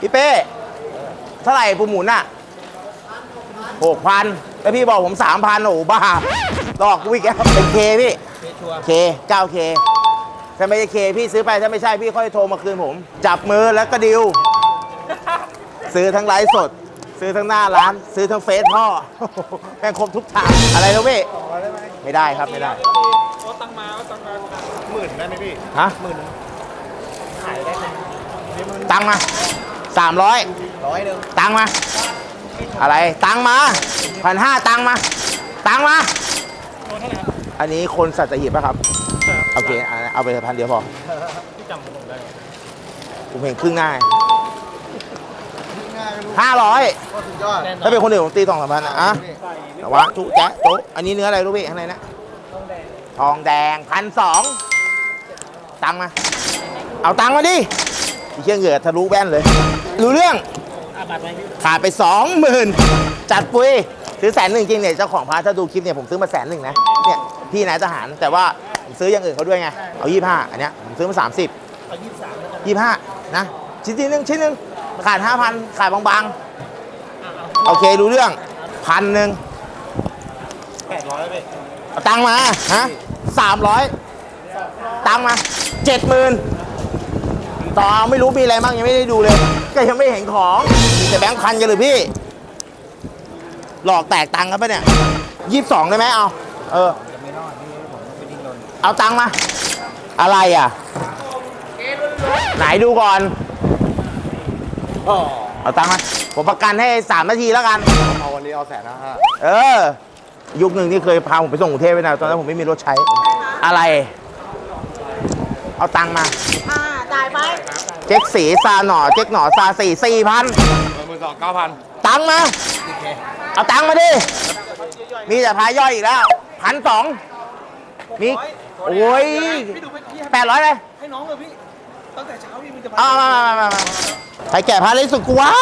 พี่เป้เท่าไหร่ปูหมุนอะหกพันแล้วพี่บอกผมสามพันโอ้โหบ้าดอกกูอีกแล้วเป็นเคพี่เคเก้าเคถ้าไม่ใช่เคพี่ซื้อไปถ้าไม่ใช่พี่ค่อยโทรมาคืนผม จับมือแล้วก็ดิว ซื้อทั้งไลฟ์สด ซื้อทั้งหน้าร้าน ซื้อทั้งเฟซพ่อแม่งครบทุกทางอะไรนะพี่ไม่ได้ครับไม่ได้หมื่นได้ไหมพี่ฮะหมื่นตังค์มา สามร้อยร้อยหนึ่งตังค์มา อะไรตังค์มาพันห้าตังค์มา ตังค์มา อันนี้คนสัตหีบป่ะครับ โอเคอะเอาไปพันเดียวพอพี่จำผมได้ผมเห็นครึ่งหน้าง่ายไม่รู้ห้าร้อยก็สุดยอดถ้าเป็นคนอื่นผมตีสองสามพันอะอะแต่ว่าจุแจ๊ะโจ๊ะอันนี้เนื้ออะไรรู้พี่ข้างในนะทองแดงพันสองตังค์มา เอาตังค์มาดิไอ้เชี่ยเหงื่อทะลุแว่นเลย รู้เรื่องขาดไปสองหมื่นจัดปุ้ยซื้อแสนหนึ่งจริงเนี่ยเจ้าของพาร์ทถ้าดูคลิปเนี่ยผมซื้อมาแสนหนึ่งนะเนี่ยพี่นายทหารแต่ว่าผมซื้ออย่างอื่นเขาด้วยไงเอายี่ห้าอันเนี้ยผมซื้อมาสามสิบยี่ห้านะชิ้นที่หนึ่งชิ้นหนึ่งขาดห้าพันขาดบางๆโอเครู้เรื่องพันหนึ่งแปดร้อยพี่เอาตังมาฮะสามร้อยตังมาเจ็ดหมื่น ต่อไม่รู้มีอะไรบ้างยังไม่ได้ดูเลย ก็ยังไม่เห็นของมีแต่แบงค์พันกันเลยพี่ หลอกแตกตังค์กันปะเนี่ยยี่สิบสองได้ไหมเอา เออจะไม่รอดนี่ผมไปดิ้นรนเอาตังค์มา อะไรอะ ไหนดูก่อนอ๋อเอาตังค์มา ผมประกันให้สามนาทีแล้วกัน เอาวันนี้เอาแสนห้าห้าเออ ยุคหนึ่งที่เคยพาผมไปส่งกรุงเทพไปนะตอนนั้นผมไม่มีรถใช้ อะไร เอาตังค์มา อ่า จ่ายไปเจ๊กสีซาหน่อ เจ๊กหน่อซาสี่สี่พันหมื่นสองเก้าพันตังค์มา เอาตังค์มาดิ มีแต่พายย่อยอีกแล้วพันสองมีโอ้ยพี่ดูไปพี่แปดร้อยเลยให้น้องเลยพี่ ตั้งแต่เช้าพี่มีแต่เอามามามามามาใครแก่พาเลยสุดกูวะ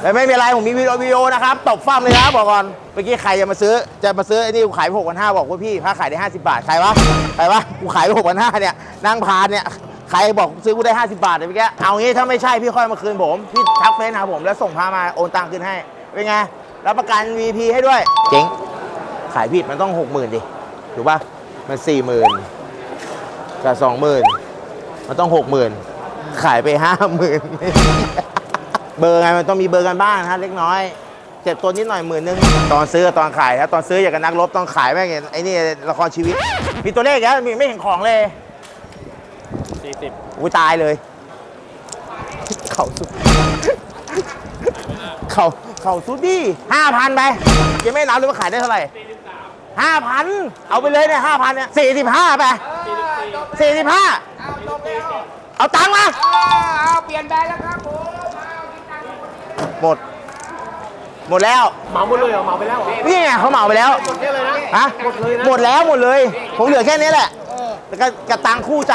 แต่ไม่เป็นไรผมมีวิดีโอวิดีโอนะครับตบฟ้ามเลยนะบอกก่อนเมื่อกี้ใครจะมาซื้อจะมาซื้อไอ้นี่กูขายไปหกพันห้าบอกว่าพี่พาขายได้ห้าสิบบาทใครวะใครวะกูขายไปหกพันห้าเนี่ยนั่งพานเนี่ยใค รบอกซื้อกูได้ห้าสิบบาทเนี่ยเมื่อกี้เอางี้ถ้าไม่ใช่พี่ค่อยมาคืนผม พี่ทักเฟซหาผมแล้วส่งพามาโอนตังค์คืนให้ เป็นไง รับประกัน VP ให้ด้วย เจ๋งขายผิดมันต้องหกหมื่นดิ ถูกป่ะ มันสี่หมื่นกับสองหมื่นมันต้องหกหมื่นขายไปห้าหมื่นเบอร์ไงมันต้องมีเบอร์กันบ้างนะฮะเล็กน้อยเจ็บตัวนิดหน่อยหมื่นนึงตอนซื้อกับตอนขายนะตอนซื้ออย่างกับนักรบตอนขายแม่งเห็นไอ้นี่ละครชีวิต มีตัวเลขแล้วมีไม่เห็นของเลย สี่สิบอุ้ยตายเลย เขาสุด เขาเขาสุดดิห้าพันไปยังไม่นับเลยว่าขายได้เท่าไหร่ห้าพันเอาไปเลยเนี่ยห้าพันเนี่ยสี่สิบห้าไปสี่สิบห้าเอาตังค์มาเอาเปลี่ยนแบรนด์แล้วครับผมหมด หมดแล้ว เหมาหมดเลยเหรอเหมาไปแล้วเหรอนี่ไงเขาเหมาไปแล้วเนี่ยเลยนะฮะหมดเลยนะหมดแล้วหมดเลย ผมเหลือแค่นี้แหละแล้วก็กระตังคู่ใจ